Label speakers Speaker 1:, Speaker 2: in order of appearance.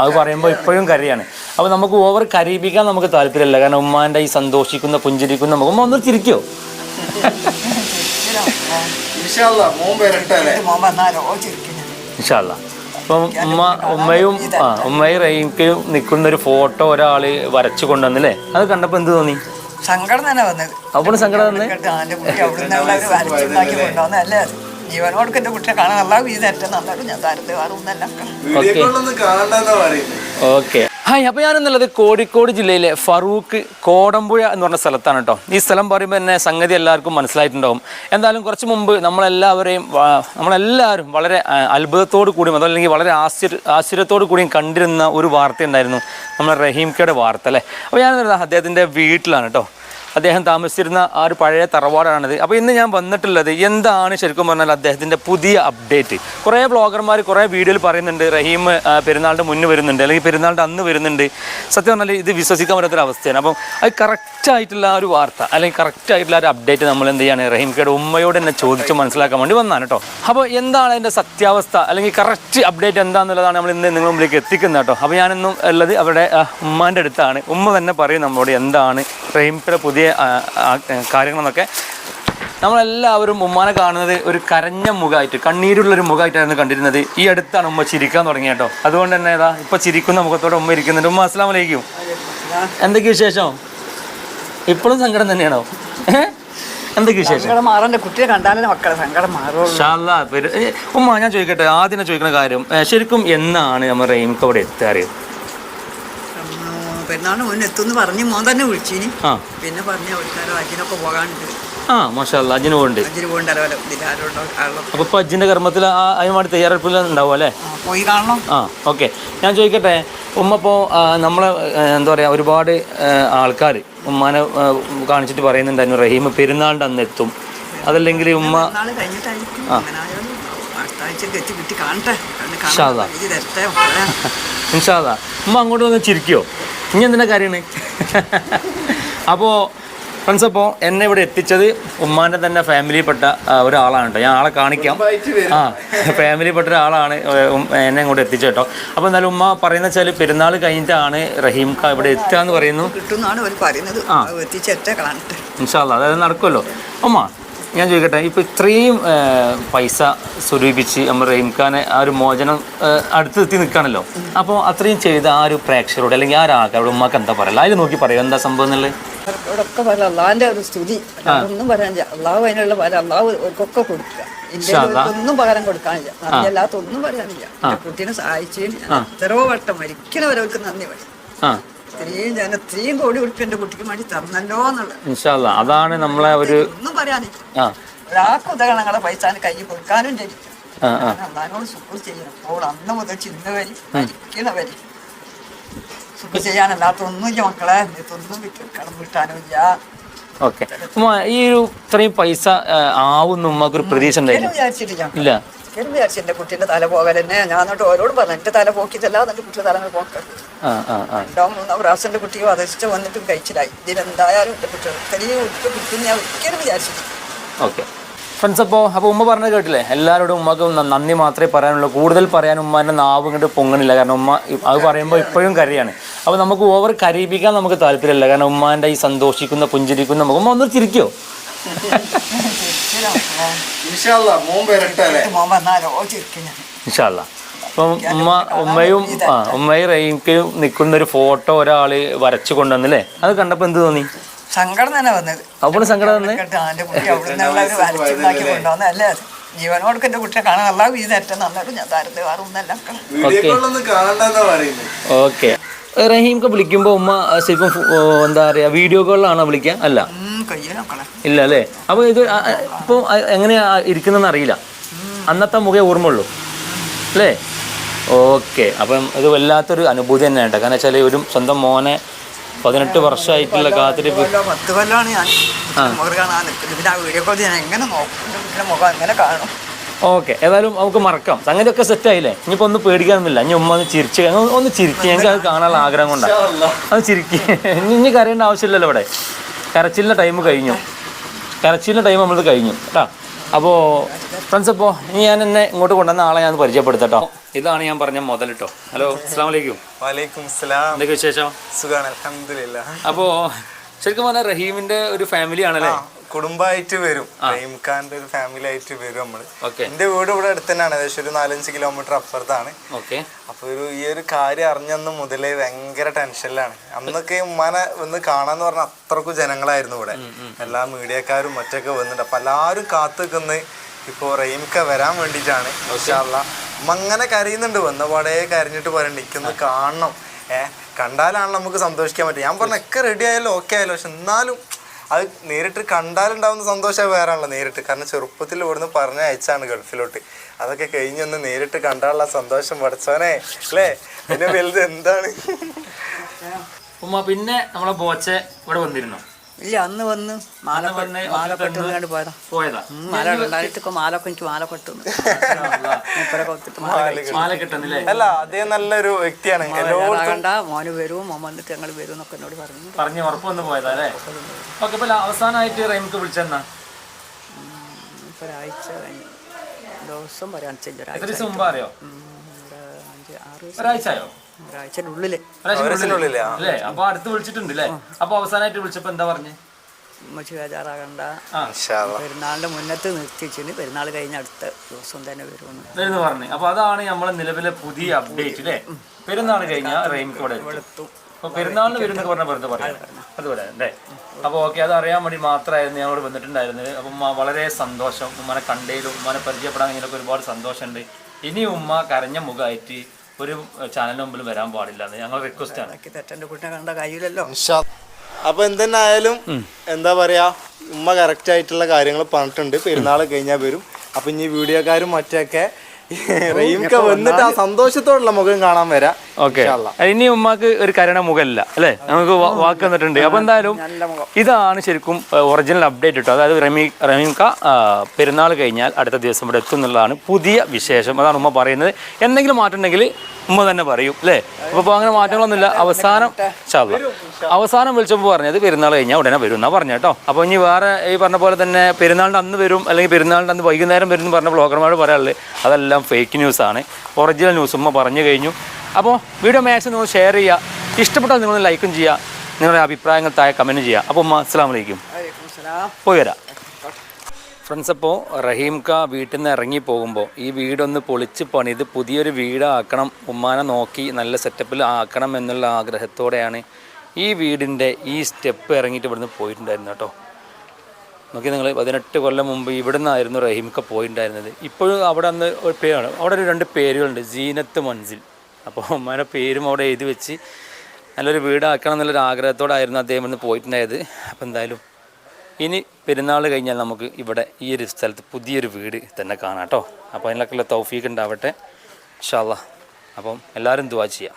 Speaker 1: അത് പറയുമ്പോൾ ഇപ്പോഴും കരയാണ്. അപ്പോൾ നമുക്ക് ഓവർ കരയിപ്പിക്കാൻ നമുക്ക് താല്പര്യമില്ല. കാരണം ഉമ്മാന്റെ ഈ സന്തോഷിക്കുന്ന പുഞ്ചിരിക്കുന്ന നമുക്ക് ഉമ്മ ഒന്ന് ചിരിക്കോ?
Speaker 2: ഇൻഷാല്ലാ
Speaker 1: അപ്പം ഉമ്മ ഉമ്മയും ആ ഉമ്മയും റൈക്കും നിൽക്കുന്ന ഒരു ഫോട്ടോ ഒരാൾ വരച്ചു കൊണ്ടുവന്നില്ലേ? അത് കണ്ടപ്പോൾ എന്ത് തോന്നി?
Speaker 3: സങ്കടം തന്നെ വന്നത്.
Speaker 1: അപ്പോൾ സങ്കടം തന്നെ?
Speaker 3: കേട്ടോ എന്റെ കുട്ടിയെ കാണാൻ എല്ലാ ഏറ്റവും നന്നായിട്ട് ഞാൻ താരത്തെ വേറൊന്നല്ല
Speaker 1: ഓക്കെ ഹായ് അപ്പോൾ ഞാനെന്നുള്ളത് കോഴിക്കോട് ജില്ലയിലെ ഫറൂഖ് കോടമ്പുഴ എന്ന് പറഞ്ഞ സ്ഥലത്താണ് കേട്ടോ ഈ സ്ഥലം പറയുമ്പോൾ തന്നെ സംഗതി എല്ലാവർക്കും മനസ്സിലായിട്ടുണ്ടാവും. എന്തായാലും കുറച്ച് മുമ്പ് നമ്മളെല്ലാവരെയും നമ്മളെല്ലാവരും വളരെ അത്ഭുതത്തോടു കൂടിയും അതല്ലെങ്കിൽ വളരെ ആശ്ചര്യ ആശ്ചര്യത്തോടു കൂടിയും കണ്ടിരുന്ന ഒരു വാർത്ത ഉണ്ടായിരുന്നു. നമ്മുടെ റഹീംക്കയുടെ വാർത്ത അല്ലേ? അപ്പോൾ ഞാൻ അദ്ദേഹത്തിന്റെ വീട്ടിലാണ് കേട്ടോ അദ്ദേഹം താമസിച്ചിരുന്ന ആ ഒരു പഴയ തറവാടാണിത്. അപ്പോൾ ഇന്ന് ഞാൻ വന്നിട്ടുള്ളത് എന്താണ് ശരിക്കും പറഞ്ഞാൽ അദ്ദേഹത്തിന്റെ പുതിയ അപ്ഡേറ്റ്? കുറേ ബ്ലോഗർമാർ കുറേ വീഡിയോയിൽ പറയുന്നുണ്ട് റഹീം പെരുന്നാളിന്റെ മുന്ന് വരുന്നുണ്ട് അല്ലെങ്കിൽ പെരുന്നാളിന്റെ അന്ന് വരുന്നുണ്ട്. സത്യം പറഞ്ഞാൽ ഇത് വിശ്വസിക്കാൻ പറ്റാത്തൊരു അവസ്ഥയാണ്. അപ്പം അത് കറക്റ്റ് ആയിട്ടുള്ള ഒരു വാർത്ത അല്ലെങ്കിൽ കറക്റ്റ് ആയിട്ടുള്ള ഒരു അപ്ഡേറ്റ് നമ്മൾ എന്ത് ചെയ്യാണ് റഹീംക്കയുടെ ഉമ്മയോട് തന്നെ ചോദിച്ച് മനസ്സിലാക്കാൻ വേണ്ടി വന്നാണ് കേട്ടോ. അപ്പോൾ എന്താണ് അതിന്റെ സത്യാവസ്ഥ അല്ലെങ്കിൽ കറക്റ്റ് അപ്ഡേറ്റ് എന്താണെന്നുള്ളതാണ് നമ്മൾ ഇന്ന് നിങ്ങളുടെ മുമ്പിലേക്ക് എത്തിക്കുന്നത് കേട്ടോ. അപ്പോൾ ഞാനിന്നും ഉള്ളത് അവരുടെ ഉമ്മാന്റെ അടുത്താണ്. ഉമ്മ തന്നെ പറയും നമ്മളോട് എന്താണ് റഹീംക്കയുടെ പുതിയ ആ, കാര്യങ്ങളെന്നൊക്കെ നമ്മളെല്ലാവരും ഉമ്മാനെ കാണുന്നത് ഒരു കരഞ്ഞ മുഖമായിട്ട് കണ്ണീരുള്ളൊരു മുഖമായിട്ടായിരുന്നു കണ്ടിരുന്നത്. ഈ അടുത്താണ് ഉമ്മ ചിരിക്കാൻ തുടങ്ങിയ കേട്ടോ. അതുകൊണ്ട് തന്നെ ഏതാ ഇപ്പൊ ചിരിക്കുന്ന മുഖത്തോടെ ഉമ്മ ഇരിക്കുന്നുണ്ട്. ഉമ്മ അസ്ലാം വലൈക്കും എന്തൊക്കെ വിശേഷം? ഇപ്പോഴും സങ്കടം തന്നെയാണോ? എന്തൊക്കെ വിശേഷം?
Speaker 3: കുട്ടിയെ കണ്ടാലേ മക്കളെ സങ്കടം
Speaker 1: ഉമ്മ ഞാൻ ചോദിക്കട്ടെ ആദ്യം ചോദിക്കുന്ന കാര്യം ശരിക്കും എന്നാണ് നമ്മൾ റെയിംക്ക് അവിടെ എത്താറ്?
Speaker 3: പെരുന്നാളിന് മുന്നേ എത്തുമെന്ന് പറഞ്ഞ് മോൻ തന്നെ വിളിച്ചിനി.
Speaker 1: ആ.
Speaker 3: പിന്നെ പറഞ്ഞ അവർക്കാരോ അജിനൊക്കെ പോകാനുണ്ട്.
Speaker 1: ആ മാഷാല്ല അജിന് പോകണ്ട്
Speaker 3: അജിന് പോകണ്ടല്ലോ ആളോ.
Speaker 1: അപ്പൊ ഇപ്പൊ അജിന്റെ കർമ്മത്തിൽ ആ- അതിനുമായിട്ട് തയ്യാറെടുപ്പിൽ ഉണ്ടാവും അല്ലേ?
Speaker 3: ആ, പോയി കാണണം.
Speaker 1: ആ ഓക്കെ. ഞാൻ ചോദിക്കട്ടെ ഉമ്മ ഇപ്പോൾ നമ്മളെ ആ, എന്താ പറയുക ഒരുപാട് ആൾക്കാർ ഉമ്മാനെ ആ, കാണിച്ചിട്ട് പറയുന്നുണ്ടായിരുന്നു റഹീം പെരുന്നാളിന്റെ അന്ന് എത്തും. അതല്ലെങ്കിൽ ഉമ്മ ഇൻഷാദാ ഉമ്മ അങ്ങോട്ട് വന്ന് ചിരിക്കോ? ഇനി എന്തിനാ കാര്യമാണ്? അപ്പോൾ ഫ്രണ്ട്സ് അപ്പോൾ എന്നെ ഇവിടെ എത്തിച്ചത് ഉമ്മാന്റെ തന്നെ ഫാമിലിയിൽപ്പെട്ട ഒരാളാണ് കേട്ടോ ഞാൻ ആളെ കാണിക്കാം. ആ ഫാമിലിപ്പെട്ട ഒരാളാണ് എന്നെ ഇങ്ങോട്ട് എത്തിച്ചു കേട്ടോ അപ്പോൾ എന്നാലും ഉമ്മ പറയുന്ന വെച്ചാൽ പെരുന്നാൾ കഴിഞ്ഞിട്ടാണ് റഹീം ഖാ ഇവിടെ എത്തുക എന്ന് പറയുന്നു. ആ. ഇൻഷാല്ല അതായത് നടക്കുമല്ലോ ഉമ്മ ഞാൻ ചോദിക്കട്ടെ ഇപ്പോൾ ഇത്രയും പൈസ സ്വരൂപിച്ച് നമ്മൾ റഹീംഖാനെ ആ ഒരു മോചനം അടുത്തെത്തി നിൽക്കുകയാണല്ലോ. അപ്പോൾ അത്രയും ചെയ്ത ആ ഒരു പ്രേക്ഷകരോട് അല്ലെങ്കിൽ ആ ഒരു ആൾക്കാരോട് ഉമ്മക്ക് എന്താ പറയുക അതിൽ നോക്കി പറയും എന്താ സംഭവം എന്നുള്ളത്?
Speaker 3: അവരോടൊക്കെ പറയാം അള്ളാഹിന്റെ ഒരു സ്തുതി. ഒന്നും പറയാൻ അള്ളാഹു അതിനുള്ള പകരം അള്ളാഹു അവർക്കൊക്കെ കൊടുക്കുക. ഒന്നും പകരം കൊടുക്കാനില്ല. നന്ദിയല്ലാത്ത ഒന്നും പറയാനില്ല. കുട്ടീനെ സഹായിച്ചതിന് എത്രയോ വട്ടം മരിക്കണവരവർക്ക് നന്ദി പറയും. ഞാൻ ഇത്രയും കോടി കൊടുക്കും എന്റെ കുട്ടിക്ക് വേണ്ടി തന്നല്ലോ എന്നുള്ളത്.
Speaker 1: അതാണ് നമ്മളെ ഒരു
Speaker 3: ഒന്നും ഒരാൾക്ക് ഉദകരണങ്ങളെ പൈസ കൈ കൊടുക്കാനും
Speaker 1: ആ
Speaker 3: അള്ളാഹിനോട് ശുക്ർ ചെയ്യണം. അപ്പോൾ അന്ന് മുതൽ ചിന്ത വരി മരിക്കണവരി ശുക്ർ ചെയ്യാനല്ലാത്ത ഒന്നുമില്ല മക്കളെ. ഇതൊന്നും വിട്ട് കടം വിട്ടാനും ഇല്ല.
Speaker 1: ഓക്കെ. ഉമ്മ ഈ ഒരു ഇത്രയും പൈസ ആവും ആവുന്ന ഉമ്മക്ക് ഒരു പ്രതീക്ഷ ഉണ്ടായിരുന്നു ഇല്ല.
Speaker 3: ഒരിക്കലും വിചാരിച്ചു തല ഞാൻ എന്നിട്ട് ഓരോട് പറഞ്ഞു. എന്റെ തല കുട്ടിയുടെ രണ്ടാം മൂന്നാം പ്രാവശ്യം വന്നിട്ടും കഴിച്ചിലായി. ഇതിലെന്തായാലും ചെറിയ ഒറ്റ കുട്ടി ഞാൻ ഒരിക്കലും വിചാരിച്ചിട്ടില്ല.
Speaker 1: ഓക്കെ. ഫ്രണ്ട്സ് അപ്പോൾ അപ്പോൾ ഉമ്മ പറഞ്ഞത് കേട്ടില്ലേ? എല്ലാവരോടും ഉമ്മക്ക് നന്ദി മാത്രമേ പറയാനുള്ളൂ. കൂടുതൽ പറയാൻ ഉമ്മാന്റെ നാവ് ഇങ്ങോട്ട് പൊങ്ങണില്ല കാരണം ഉമ്മ അത് പറയുമ്പോ ഇപ്പോഴും കരയാണ്. അപ്പോൾ നമുക്ക് ഓവർ കരയിപ്പിക്കാൻ നമുക്ക് താല്പര്യമില്ല. കാരണം ഉമ്മാന്റെ ഈ സന്തോഷിക്കുന്ന പുഞ്ചിരിക്കുന്ന മുഖം ഒന്ന് ചിരിക്കോ?
Speaker 2: ഇൻഷാല്ലാ
Speaker 1: അപ്പം ഉമ്മ ഉമ്മയും ആ ഉമ്മയും റഹീംക്കയും നിൽക്കുന്ന ഒരു ഫോട്ടോ ഒരാൾ വരച്ചു കൊണ്ടുവന്നില്ലേ? അത് കണ്ടപ്പോൾ എന്ത് തോന്നി?
Speaker 3: സങ്കടം തന്നെ വന്നത്.
Speaker 1: അപ്പോൾ സങ്കടം തന്നെ?
Speaker 3: കൊണ്ടുവന്നല്ലേ കുട്ടിയെ കാണാൻ എല്ലാ ഞാൻ താരത്തെ
Speaker 1: ഓക്കെ റഹീംക്ക് വിളിക്കുമ്പോൾ ഉമ്മ ശരിക്കും എന്താ പറയുക വീഡിയോ കോളിലാണോ വിളിക്കുക അല്ല ഇല്ല അല്ലേ? അപ്പോൾ ഇത് ഇപ്പോൾ എങ്ങനെയാ ഇരിക്കുന്നതെന്ന് അറിയില്ല. അന്നത്തെ മുഖേ ഓർമ്മയുള്ളൂ. അല്ലേ? ഓക്കെ. അപ്പം ഇത് വല്ലാത്തൊരു അനുഭൂതി തന്നെയാണ് കാരണം വെച്ചാൽ ഒരു സ്വന്തം മോനെ പതിനെട്ട് വർഷമായിട്ടുള്ള കാത്തിരിപ്പ്.
Speaker 3: പത്ത് കൊല്ലമാണ് ഞാൻ. വീഡിയോ കോൾ ഞാൻ എങ്ങനെ നോക്കും? മുഖം എങ്ങനെ കാണും?
Speaker 1: ഓക്കെ ഏതായാലും നമുക്ക് മറക്കാം. സംഗതിയൊക്കെ സെറ്റ് ആയില്ലേ? ഇനിയിപ്പോ ഒന്ന് പേടിക്കാനൊന്നുമില്ല. ഇനി ഉമ്മ ഒന്ന് ചിരിച്ച് ഒന്ന് ചിരിച്ച്. ഞങ്ങൾക്ക് അത് കാണാനുള്ള ആഗ്രഹം കൊണ്ടാണ് അത് ചിരിക്ക്. ഇനി ഇനി കരയേണ്ട ആവശ്യമില്ലല്ലോ ഇവിടെ. കരച്ചിലിന്റെ ടൈം കഴിഞ്ഞു. കരച്ചിലിന്റെ ടൈം നമ്മളത് കഴിഞ്ഞു. കേട്ടോ അപ്പോ ഫ്രണ്ട്സ് അപ്പോ ഇനി ഞാൻ എന്നെ ഇങ്ങോട്ട് കൊണ്ടുവന്ന ആളെ ഞാൻ പരിചയപ്പെടുത്തട്ടോ ഇതാണ് ഞാൻ പറഞ്ഞ മുതൽ കേട്ടോ ഹലോ അസ്സാം വലൈക്കും
Speaker 4: വലൈക്കും സ്ലാം
Speaker 1: എന്തൊക്കെ വിശേഷം?
Speaker 4: അലഹമില്ല
Speaker 1: അപ്പോൾ ശരിക്കും പറഞ്ഞാൽ റഹീമിന്റെ ഒരു ഫാമിലി ആണല്ലേ?
Speaker 4: കുടുംബമായിട്ട് വരും. റഹീംഖാന്റെ ഒരു ഫാമിലി ആയിട്ട് വരും
Speaker 1: നമ്മൾ.
Speaker 4: എന്റെ വീട് ഇവിടെ അടുത്ത് തന്നെയാണ് ഏകദേശം ഒരു നാലഞ്ച് കിലോമീറ്റർ അപ്പുറത്താണ്.
Speaker 1: ഓക്കെ.
Speaker 4: അപ്പൊ ഒരു ഈ ഒരു കാര്യം അറിഞ്ഞന്ന് മുതലേ ഭയങ്കര ടെൻഷനിലാണ്. അന്നൊക്കെ ഉമ്മാനെ വന്ന് കാണാന്ന് പറഞ്ഞ അത്രക്കും ജനങ്ങളായിരുന്നു ഇവിടെ. എല്ലാ മീഡിയക്കാരും മറ്റൊക്കെ വന്നിട്ട് അപ്പൊ എല്ലാവരും കാത്തു നിൽക്കുന്ന ഇപ്പോ റഹീംക്ക വരാൻ വേണ്ടിട്ടാണ് ഇൻഷാല്ല ഉമ്മ അങ്ങനെ കരയുന്നുണ്ട്. വന്ന പാടേ കരഞ്ഞിട്ട് പറയണ്ട എനിക്കൊന്ന് കാണണം. ഏഹ് കണ്ടാലാണ് നമുക്ക് സന്തോഷിക്കാൻ പറ്റും ഞാൻ പറഞ്ഞ ഒക്കെ റെഡി ആയാലും ഓക്കെ ആയാലും. പക്ഷെ എന്നാലും അത് നേരിട്ട് കണ്ടാലുണ്ടാവുന്ന സന്തോഷം വേറെ ആണല്ലോ നേരിട്ട്. കാരണം ചെറുപ്പത്തിൽ ഇവിടുന്ന് പറഞ്ഞ അയച്ചാണ് ഗൾഫിലോട്ട്. അതൊക്കെ കഴിഞ്ഞൊന്ന് നേരിട്ട് കണ്ടാലുള്ള സന്തോഷം പഠിച്ചവനെ അല്ലേ? പിന്നെ വലുത് എന്താണ്?
Speaker 1: ഉമ്മ പിന്നെ നമ്മളെ ബോച്ചെ ഇവിടെ വന്നിരുന്നു.
Speaker 3: ഇല്ല അന്ന് വന്ന് മാല
Speaker 1: വന്ന്
Speaker 3: മാല പെട്ടുകൊണ്ട് പോയതാ.
Speaker 1: പോയതാ.
Speaker 3: മാല ഉണ്ടായിട്ടൊക്കെ മാലൊക്കെ എനിക്ക് മാല പെട്ടുന്നു
Speaker 4: അല്ല. അതേ നല്ലൊരു വ്യക്തിയാണ്.
Speaker 3: കണ്ട മോന് വരും മോൻ വന്നിട്ട് ഞങ്ങൾ വരും എന്നൊക്കെ എന്നോട് പറഞ്ഞു
Speaker 1: പറഞ്ഞു ഉറപ്പ് വന്ന് പോയതാ അല്ലേ? ഓക്കെ ഇപ്പൊ അവസാനമായിട്ട് റഹീമിക്ക് വിളിച്ചെന്നാ
Speaker 3: ഇപ്പൊ ഒരാഴ്ച ദിവസം പറയാൻ ഒരാഴ്ച
Speaker 1: ദിവസം ഒരാഴ്ച ആയോ?
Speaker 3: ഒരാഴ്ചയുടെ
Speaker 4: ഉള്ളിൽ
Speaker 1: അല്ലേ? അപ്പൊ അടുത്ത് വിളിച്ചിട്ടുണ്ട് അല്ലേ അപ്പൊ അവസാനമായിട്ട് വിളിച്ചപ്പോ എന്താ പറഞ്ഞേ?
Speaker 3: ഉമ്മച്ചി ബേജാറാകണ്ട.
Speaker 4: ഇൻഷാ അല്ലാ.
Speaker 3: പെരുന്നാളിന്റെ മുന്നത്ത് നിർത്തിച്ചിന്. പെരുന്നാൾ കഴിഞ്ഞ അടുത്ത ദിവസം തന്നെ വരുമെന്ന്.
Speaker 1: പറഞ്ഞു. അപ്പൊ അതാണ് നമ്മളെ നിലവിലെ പുതിയ അപ്ഡേറ്റ് അല്ലേ പെരുന്നാൾ കഴിഞ്ഞ റെയിൻകോട് എത്തും. അപ്പൊ പെരുന്നാളിന് വരുന്നൊക്കെ പറഞ്ഞ വെറുതെ പറയാം. അതുപോലെ അല്ലേ അപ്പൊ ഓക്കെ അത് അറിയാൻ വേണ്ടി മാത്രമായിരുന്നു ഞങ്ങളോട് വന്നിട്ടുണ്ടായിരുന്നത്. അപ്പം ഉമ്മ വളരെ സന്തോഷം. ഉമ്മനെ കണ്ടേലും ഉമ്മനെ പരിചയപ്പെടാൻ ഇങ്ങനെയൊക്കെ ഒരുപാട് സന്തോഷമുണ്ട്. ഇനി ഉമ്മ കരഞ്ഞ മുഖമായിട്ട് ഒരു ചാനലിന് മുമ്പിൽ വരാൻ പാടില്ല എന്ന് ഞങ്ങൾ റിക്വസ്റ്റ് ആണ്.
Speaker 3: കുട്ടിനെ കണ്ട.
Speaker 4: അപ്പൊ എന്തെന്നായാലും എന്താ പറയാ ഉമ്മ കറക്റ്റ് ആയിട്ടുള്ള കാര്യങ്ങൾ പറഞ്ഞിട്ടുണ്ട്. പെരുന്നാൾ കഴിഞ്ഞാൽ വരും. അപ്പൊ ഇനി വീഡിയോക്കാരും മറ്റൊക്കെ റഹീംക്ക വന്നിട്ട് ആ സന്തോഷത്തോടുള്ള മുഖം കാണാൻ വരാം.
Speaker 1: ഓക്കെ. ഇനി ഉമ്മാക്ക് ഒരു കരണ മുഖമില്ല അല്ലേ? നമുക്ക് വാക്ക് തന്നിട്ടുണ്ട് അപ്പൊ എന്തായാലും ഇതാണ് ശരിക്കും ഒറിജിനൽ അപ്ഡേറ്റ് കിട്ടും അതായത് റമീ റമീംക പെരുന്നാൾ കഴിഞ്ഞാൽ അടുത്ത ദിവസം ഇവിടെ എത്തും എന്നുള്ളതാണ് പുതിയ വിശേഷം. അതാണ് ഉമ്മ പറയുന്നത്. എന്തെങ്കിലും മാറ്റം ഉണ്ടെങ്കിൽ ഉമ്മ തന്നെ പറയും അല്ലേ? അപ്പോൾ അങ്ങനെ മാറ്റങ്ങളൊന്നുമില്ല. അവസാനം ചാവ അവസാനം വിളിച്ചപ്പോൾ പറഞ്ഞത് പെരുന്നാൾ കഴിഞ്ഞാൽ ഉടനെ വരും എന്നാ പറഞ്ഞു കേട്ടോ. അപ്പോൾ ഇനി വേറെ ഈ പറഞ്ഞ പോലെ തന്നെ പെരുന്നാളിന്റെ അന്ന് വരും അല്ലെങ്കിൽ പെരുന്നാളിന്റെ അന്ന് വൈകുന്നേരം വരും എന്ന് പറഞ്ഞ ബ്ലോഗർമാരോട് പറയാനുള്ളത് അതെല്ലാം ഫേക്ക് ന്യൂസാണ് ഒറിജിനൽ ന്യൂസ് ഉമ്മ പറഞ്ഞു കഴിഞ്ഞു. അപ്പോൾ വീഡിയോ മാക്സിമം നിങ്ങൾ ഷെയർ ചെയ്യുക. ഇഷ്ടപ്പെട്ടാൽ നിങ്ങൾ ലൈക്കും ചെയ്യുക. നിങ്ങളുടെ അഭിപ്രായങ്ങൾ താഴെ കമന്റ് ചെയ്യുക. അപ്പോൾ അസ്സാം വലൈക്കും പോയി വരാം. ഫ്രണ്ട്സ് അപ്പോൾ റഹീംക്ക വീട്ടിൽ നിന്ന് ഇറങ്ങി പോകുമ്പോൾ ഈ വീടൊന്ന് പൊളിച്ച് പണിത് പുതിയൊരു വീടാക്കണം ഉമ്മാനെ നോക്കി നല്ല സെറ്റപ്പിൽ ആക്കണം എന്നുള്ള ആഗ്രഹത്തോടെയാണ് ഈ വീടിന്റെ ഈ സ്റ്റെപ്പ് ഇറങ്ങിയിട്ട് ഇവിടുന്ന് പോയിട്ടുണ്ടായിരുന്നു കേട്ടോ. നോക്കി നിങ്ങൾ പതിനെട്ട് കൊല്ലം മുമ്പ് ഇവിടെ നിന്നായിരുന്നു റഹീംക്ക പോയിട്ടുണ്ടായിരുന്നത്. ഇപ്പോഴും അവിടെ അന്ന് ഒരു പേരാണ്. അവിടെ ഒരു രണ്ട് പേരുകളുണ്ട്. ജീനത്ത് മൻസിൽ. അപ്പോൾ ഉമ്മാന്റെ പേരും അവിടെ എഴുതി വെച്ച് നല്ലൊരു വീടാക്കണം എന്നുള്ളൊരു ആഗ്രഹത്തോടായിരുന്നു അദ്ദേഹം ഇന്ന് പോയിട്ടുണ്ടായത്. അപ്പോൾ എന്തായാലും ഇനി പെരുന്നാൾ കഴിഞ്ഞാൽ നമുക്ക് ഇവിടെ ഈ ഒരു സ്ഥലത്ത് പുതിയൊരു വീട് തന്നെ കാണാം കേട്ടോ. അപ്പോൾ അതിനൊക്കെയുള്ള തൗഫീഖ് ഉണ്ടാവട്ടെ. ഇൻഷാ അല്ലാ അപ്പം എല്ലാവരും ദുവാ ചെയ്യാം.